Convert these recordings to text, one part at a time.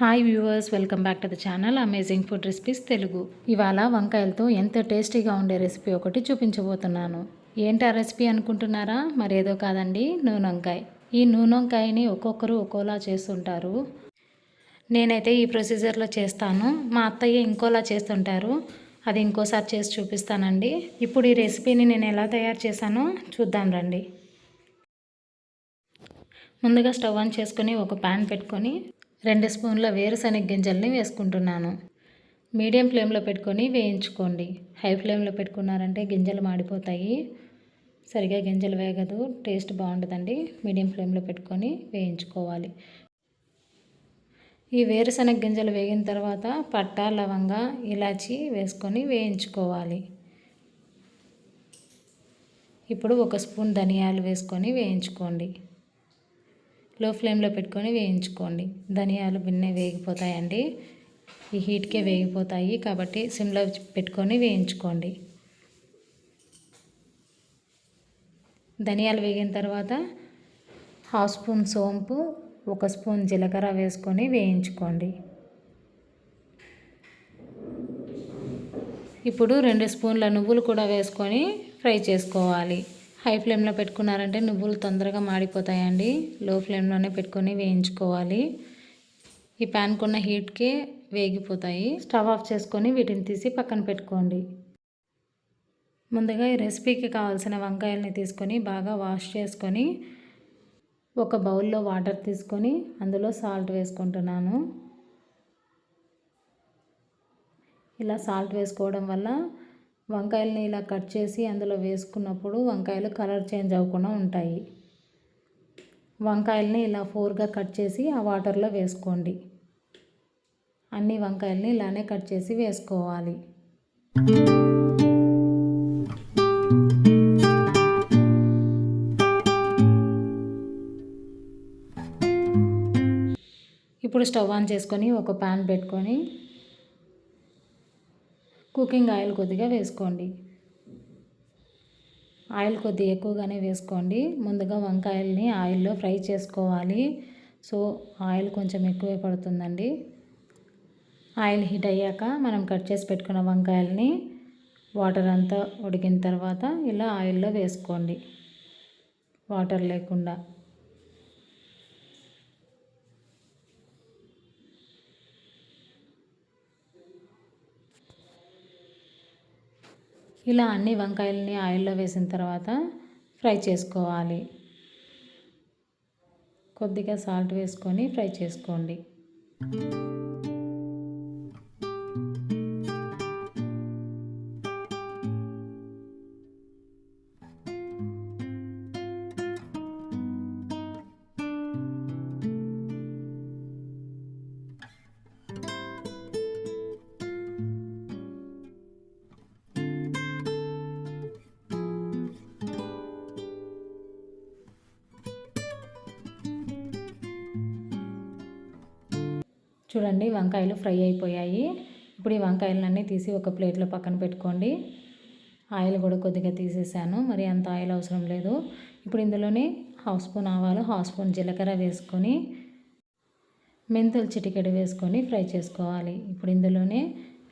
Hi viewers welcome back to the channel amazing food recipes Telugu ఇవాళ వంకాయలతో ఎంత టేస్టీగా ఉండే రెసిపీ ఒకటి చూపించబోతున్నాను. ఏంటి ఆ రెసిపీ అనుకుంటున్నారా? మరేదో కాదండి నూనె వంకాయ. ఈ నూనె వంకాయని ఒక్కొక్కరు ఒక్కోలా చేస్తుంటారు. నేనైతే ఈ ప్రొసీజర్లో చేస్తాను. మా అత్తయ్య ఇంకోలా చేస్తుంటారు. అది ఇంకోసారి చేసి చూపిస్తానండి. ఇప్పుడు ఈ రెసిపీని నేను ఎలా తయారు చేశానో చూద్దాం రండి. ముందుగా స్టవ్ ఆన్ చేసుకొని ఒక ప్యాన్ పెట్టుకొని రెండు స్పూన్ల వేరుశనగ గింజల్ని వేసుకుంటున్నాను. మీడియం ఫ్లేమ్లో పెట్టుకొని వేయించుకోండి. హై ఫ్లేమ్లో పెట్టుకున్నారంటే గింజలు మాడిపోతాయి. సరిగా గింజలు వేగదు. టేస్ట్ బాగుంటుందండి మీడియం ఫ్లేమ్లో పెట్టుకొని వేయించుకోవాలి. ఈ వేరుశనగ గింజలు వేగిన తర్వాత పట్ట లవంగ ఇలాచి వేసుకొని వేయించుకోవాలి. ఇప్పుడు ఒక స్పూన్ ధనియాలు వేసుకొని వేయించుకోండి. లో ఫ్లేమ్లో పెట్టుకొని వేయించుకోండి. ధనియాలు బిన్నే వేగిపోతాయండి. ఈ హీట్కే వేగిపోతాయి. కాబట్టి సిమ్లో పెట్టుకొని వేయించుకోండి. ధనియాలు వేగిన తర్వాత హాఫ్ స్పూన్ సోంపు ఒక స్పూన్ జీలకర్ర వేసుకొని వేయించుకోండి. ఇప్పుడు రెండు స్పూన్ల నువ్వులు కూడా వేసుకొని ఫ్రై చేసుకోవాలి. హై ఫ్లేమ్లో పెట్టుకున్నారంటే నువ్వులు తొందరగా మాడిపోతాయండి. లో ఫ్లేమ్లోనే పెట్టుకొని వేయించుకోవాలి. ఈ ప్యాన్కున్న హీట్కే వేగిపోతాయి. స్టవ్ ఆఫ్ చేసుకొని వీటిని తీసి పక్కన పెట్టుకోండి. ముందుగా ఈ రెసిపీకి కావాల్సిన వంకాయల్ని తీసుకొని బాగా వాష్ చేసుకొని ఒక బౌల్లో వాటర్ తీసుకొని అందులో సాల్ట్ వేసుకుంటున్నాను. ఇలా సాల్ట్ వేసుకోవడం వల్ల వంకాయలని ఇలా కట్ చేసి అందులో వేసుకున్నప్పుడు వంకాయలు కలర్ చేంజ్ అవ్వకుండా ఉంటాయి. వంకాయలని ఇలా ఫోర్గా కట్ చేసి ఆ వాటర్లో వేసుకోండి. అన్ని వంకాయలని ఇలానే కట్ చేసి వేసుకోవాలి. ఇప్పుడు స్టవ్ ఆన్ చేసుకొని ఒక ప్యాన్ పెట్టుకొని కుకింగ్ ఆయిల్ కొద్దిగా వేసుకోండి. ఆయిల్ కొద్దిగా ఎక్కువగానే వేసుకోండి. ముందుగా వంకాయల్ని ఆయిల్లో ఫ్రై చేసుకోవాలి. సో ఆయిల్ కొంచెం ఎక్కువే పడుతుందండి. ఆయిల్ హీట్ అయ్యాక మనం కట్ చేసి పెట్టుకున్న వంకాయల్ని వాటర్ అంతా ఉడికిన తర్వాత ఇలా ఆయిల్లో వేసుకోండి. వాటర్ లేకుండా. ఇలా అన్ని వంకాయలని ఆయిల్లో వేసిన తర్వాత ఫ్రై చేసుకోవాలి. కొద్దిగా సాల్ట్ వేసుకొని ఫ్రై చేసుకోండి. చూడండి వంకాయలు ఫ్రై అయిపోయాయి. ఇప్పుడు ఈ వంకాయలన్నీ తీసి ఒక ప్లేట్లో పక్కన పెట్టుకోండి. ఆయిల్ కూడా కొద్దిగా తీసేసాను. మరి అంత ఆయిల్ అవసరం లేదు. ఇప్పుడు ఇందులోనే హాఫ్ స్పూన్ ఆవాలు హాఫ్ స్పూన్ జీలకర్ర వేసుకొని మెంతులు చిటికెడు వేసుకొని ఫ్రై చేసుకోవాలి. ఇప్పుడు ఇందులోనే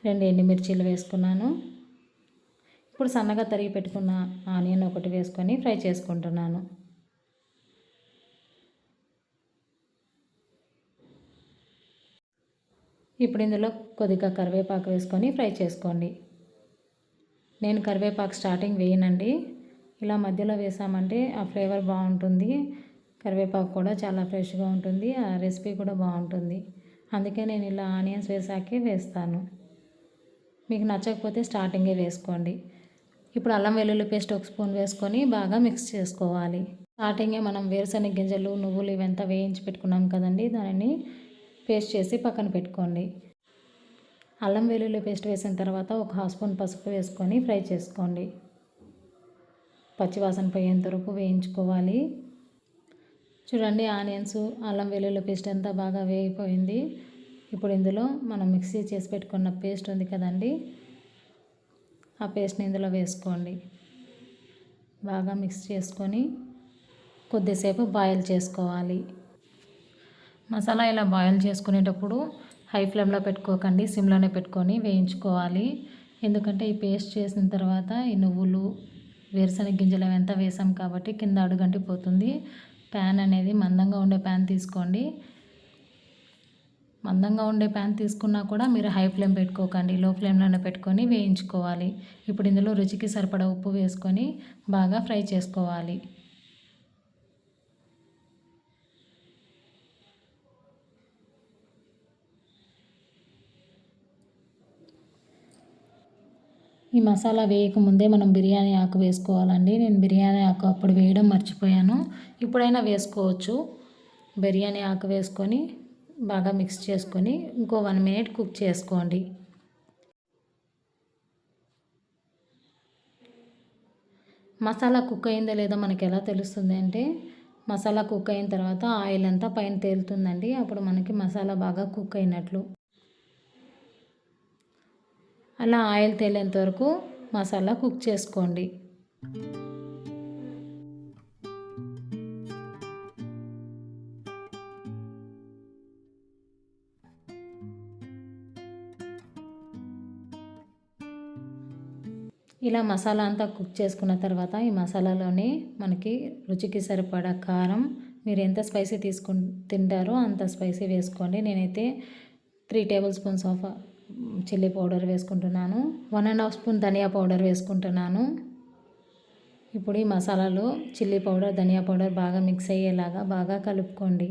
రెండు ఎండుమిర్చీలు వేసుకున్నాను. ఇప్పుడు సన్నగా తరిగి పెట్టుకున్న ఆనియన్ ఒకటి వేసుకొని ఫ్రై చేసుకుంటున్నాను. ఇప్పుడు ఇందులో కొద్దిగా కరివేపాకు వేసుకొని ఫ్రై చేసుకోండి. నేను కరివేపాకు స్టార్టింగ్ వేయనండి. ఇలా మధ్యలో వేసామంటే ఆ ఫ్లేవర్ బాగుంటుంది. కరివేపాకు కూడా చాలా ఫ్రెష్గా ఉంటుంది. ఆ రెసిపీ కూడా బాగుంటుంది. అందుకే నేను ఇలా ఆనియన్స్ వేసాకే వేస్తాను. మీకు నచ్చకపోతే స్టార్టింగే వేసుకోండి. ఇప్పుడు అల్లం వెల్లుల్లి పేస్ట్ ఒక స్పూన్ వేసుకొని బాగా మిక్స్ చేసుకోవాలి. స్టార్టింగే మనం వేరుశనగ గింజలు నువ్వులు ఇవంతా వేయించి పెట్టుకున్నాం కదండి. దానిని పేస్ట్ చేసి పక్కన పెట్టుకోండి. అల్లం వెల్లుల్లి పేస్ట్ వేసిన తర్వాత ఒక హాఫ్ స్పూన్ పసుపు వేసుకొని ఫ్రై చేసుకోండి. పచ్చివాసన పోయేంత వరకు వేయించుకోవాలి. చూడండి ఆనియన్స్ అల్లం వెల్లుల్లి పేస్ట్ అంతా బాగా వేగిపోయింది. ఇప్పుడు ఇందులో మనం మిక్సీ చేసి పెట్టుకున్న పేస్ట్ ఉంది కదండి ఆ పేస్ట్ని ఇందులో వేసుకోండి. బాగా మిక్స్ చేసుకొని కొద్దిసేపు బాయిల్ చేసుకోవాలి. మసాలా ఇలా బాయిల్ చేసుకునేటప్పుడు హై ఫ్లేమ్లో పెట్టుకోకండి సిమ్లోనే పెట్టుకొని వేయించుకోవాలి. ఎందుకంటే ఈ పేస్ట్ చేసిన తర్వాత ఈ నువ్వులు వేరుశనగ గింజలు ఎంత వేసాం కాబట్టి కింద అడుగంటి పోతుంది ప్యాన్ అనేది మందంగా ఉండే ప్యాన్ తీసుకోండి. మందంగా ఉండే ప్యాన్ తీసుకున్నా కూడా మీరు హై ఫ్లేమ్ పెట్టుకోకండి. లో ఫ్లేమ్లోనే పెట్టుకొని వేయించుకోవాలి. ఇప్పుడు ఇందులో రుచికి సరిపడా ఉప్పు వేసుకొని బాగా ఫ్రై చేసుకోవాలి. ఈ మసాలా వేయకముందే మనం బిర్యానీ ఆకు వేసుకోవాలండి. నేను బిర్యానీ ఆకు అప్పుడు వేయడం మర్చిపోయాను. ఇప్పుడైనా వేసుకోవచ్చు. బిర్యానీ ఆకు వేసుకొని బాగా మిక్స్ చేసుకొని ఇంకో వన్ మినిట్ కుక్ చేసుకోండి. మసాలా కుక్ అయిందో లేదో మనకి ఎలా తెలుస్తుంది అంటే మసాలా కుక్ అయిన తర్వాత ఆయిల్ అంతా పైన తేలుతుందండి. అప్పుడు మనకి మసాలా బాగా కుక్ అయినట్లు. అలా ఆయిల్ తేలేంత వరకు మసాలా కుక్ చేసుకోండి. ఇలా మసాలా అంతా కుక్ చేసుకున్న తర్వాత ఈ మసాలాలోనే మనకి రుచికి సరిపడా కారం మీరు ఎంత స్పైసీ తీసుకు తింటారో అంత స్పైసీ వేసుకోండి. నేనైతే three tablespoons of chilli powder వేసుకుంటున్నాను. One and half spoon dhania powder వేసుకుంటున్నాను. ఇప్పుడు ఈ మసాలాలో చిల్లీ పౌడర్ ధనియా పౌడర్ బాగా మిక్స్ అయ్యేలాగా బాగా కలుపుకోండి.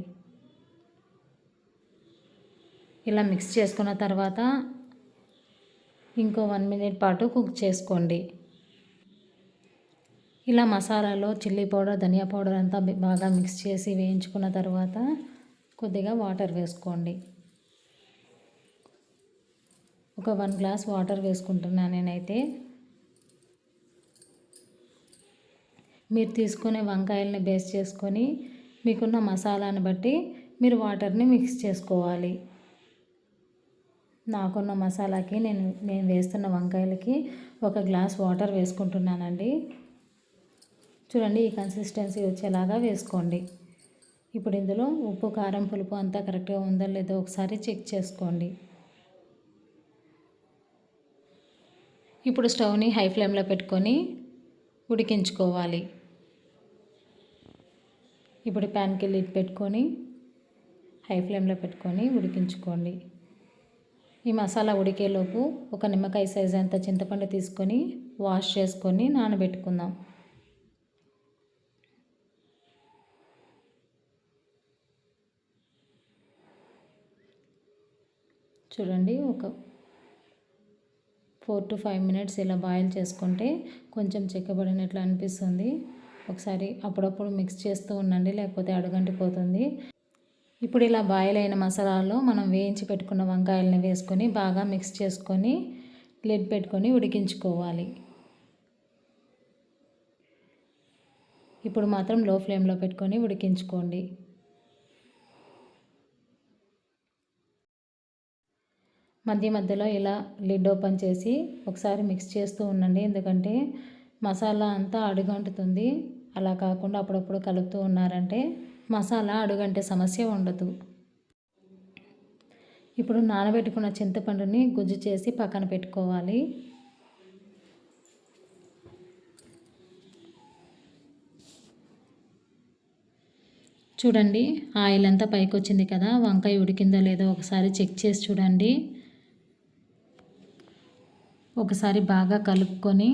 ఇలా మిక్స్ చేసుకున్న తర్వాత ఇంకో వన్ మినిట్ పాటు కుక్ చేసుకోండి. ఇలా మసాలాలో చిల్లీ పౌడర్ ధనియా పౌడర్ అంతా బాగా మిక్స్ చేసి వేయించుకున్న తర్వాత కొద్దిగా వాటర్ వేసుకోండి. ఒక వన్ గ్లాస్ వాటర్ వేసుకుంటున్నాను నేనైతే. మీరు తీసుకునే వంకాయలని బేస్ చేసుకొని మీకున్న మసాలాను బట్టి మీరు వాటర్ని మిక్స్ చేసుకోవాలి. నాకున్న మసాలాకి నేను నేను వేస్తున్న వంకాయలకి ఒక గ్లాస్ వాటర్ వేసుకుంటున్నానండి. చూడండి ఈ కన్సిస్టెన్సీ వచ్చేలాగా వేసుకోండి. ఇప్పుడు ఇందులో ఉప్పు కారం పులుపు అంతా కరెక్ట్గా ఉందో లేదో ఒకసారి చెక్ చేసుకోండి. ఇప్పుడు స్టవ్ని హై ఫ్లేమ్లో పెట్టుకొని ఉడికించుకోవాలి. ఇప్పుడు ప్యాన్కి లిడ్ పెట్టుకొని హై ఫ్లేమ్లో పెట్టుకొని ఉడికించుకోండి. ఈ మసాలా ఉడికేలోపు ఒక నిమ్మకాయ సైజ్ అంత చింతపండు తీసుకొని వాష్ చేసుకొని నానబెట్టుకుందాం. చూడండి ఒక ఫోర్ టు ఫైవ్ మినిట్స్ ఇలా బాయిల్ చేసుకుంటే కొంచెం చెక్కబడినట్లు అనిపిస్తుంది. ఒకసారి అప్పుడప్పుడు మిక్స్ చేస్తూ ఉండండి లేకపోతే అడుగంటిపోతుంది. ఇప్పుడు ఇలా బాయిల్ అయిన మసాలాలో మనం వేయించి పెట్టుకున్న వంకాయలని వేసుకొని బాగా మిక్స్ చేసుకొని లిడ్ పెట్టుకొని ఉడికించుకోవాలి. ఇప్పుడు మాత్రం లో ఫ్లేమ్లో పెట్టుకొని ఉడికించుకోండి. మధ్య మధ్యలో ఇలా లిడ్ ఓపెన్ చేసి ఒకసారి మిక్స్ చేస్తూ ఉండండి. ఎందుకంటే మసాలా అంతా అడుగంటుతుంది. అలా కాకుండా అప్పుడప్పుడు కలుపుతూ ఉన్నారంటే మసాలా అడుగంటే సమస్య ఉండదు. ఇప్పుడు నానబెట్టుకున్న చింతపండుని గుజ్జు చేసి పక్కన పెట్టుకోవాలి. చూడండి ఆయిల్ అంతా పైకి వచ్చింది కదా వంకాయ ఉడికిందో లేదో ఒకసారి చెక్ చేసి చూడండి. ఒకసారి బాగా కలుపుకొని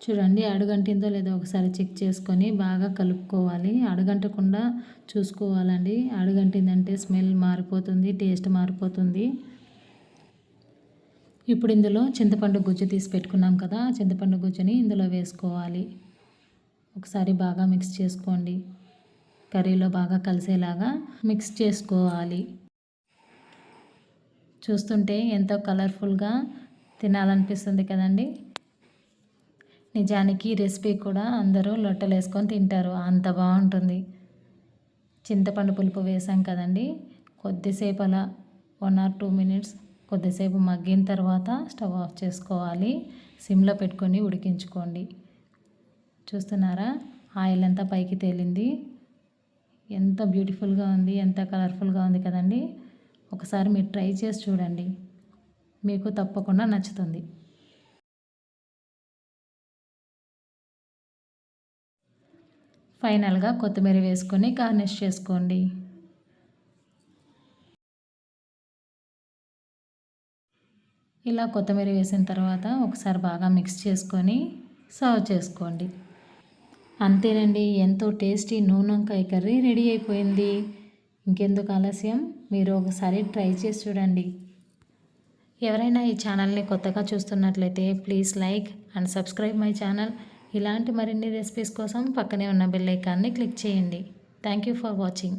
చూడండి అడుగంటిందో లేదో ఒకసారి చెక్ చేసుకొని బాగా కలుపుకోవాలి. అడుగంటకుండా చూసుకోవాలండి. అడుగంటిందంటే స్మెల్ మారిపోతుంది టేస్ట్ మారిపోతుంది. ఇప్పుడు ఇందులో చింతపండు గుజ్జు తీసి పెట్టుకున్నాం కదా చింతపండు గుజ్జుని ఇందులో వేసుకోవాలి. ఒకసారి బాగా మిక్స్ చేసుకోండి. కర్రీలో బాగా కలిసేలాగా మిక్స్ చేసుకోవాలి. చూస్తుంటే ఎంతో కలర్ఫుల్గా తినాలనిపిస్తుంది కదండి. నిజానికి రెసిపీ కూడా అందరూ లొట్టలు వేసుకొని తింటారు. అంత బాగుంటుంది. చింతపండు పులుపు వేసాం కదండి. కొద్దిసేపు అలా వన్ ఆర్ టూ మినిట్స్ కొద్దిసేపు మగ్గిన తర్వాత స్టవ్ ఆఫ్ చేసుకోవాలి. సిమ్లో పెట్టుకొని ఉడికించుకోండి. చూస్తున్నారా? ఆయిల్ అంతా పైకి తేలింది. ఎంత బ్యూటిఫుల్గా ఉంది ఎంత కలర్ఫుల్గా ఉంది కదండి. ఒకసారి మీరు ట్రై చేసి చూడండి. మీకు తప్పకుండా నచ్చుతుంది. ఫైనల్గా కొత్తిమీర వేసుకొని గార్నిష్ చేసుకోండి. ఇలా కొత్తిమీర వేసిన తర్వాత ఒకసారి బాగా మిక్స్ చేసుకొని సర్వ్ చేసుకోండి. అంతేనండి ఎంతో టేస్టీ నూనెంకాయ కర్రీ రెడీ అయిపోయింది. ఇంకెందుకు ఆలస్యం? మీరు ఒకసారి ట్రై చేసి చూడండి. ఎవరైనా ఈ ఛానల్ని కొత్తగా చూస్తున్నట్లయితే please like and subscribe my channel. ఇలాంటి మరిన్ని రెసిపీస్ కోసం పక్కనే ఉన్న బెల్ ఐకాన్ని క్లిక్ చేయండి. Thank you for watching.